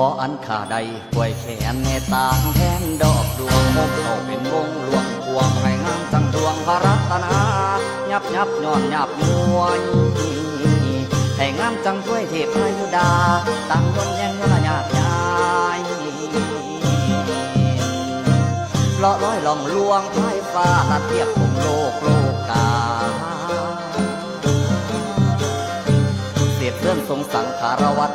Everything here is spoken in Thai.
ขออันขาใดป่วยแขนในตาแทนดอกดวงมุกเอาเป็นวงหลวงพวงให้งามจังดวงพระรัตนา ยับยับย้อนยับมวยให้งามจังด้วยเทพพยุดา ตั้งยนยังยนยาบยายเลาะร้อยล่องลวงพ่ฟ้าตัดเทียบผมโลกโลกกาเสียเพื่อนทรงสังขารวัต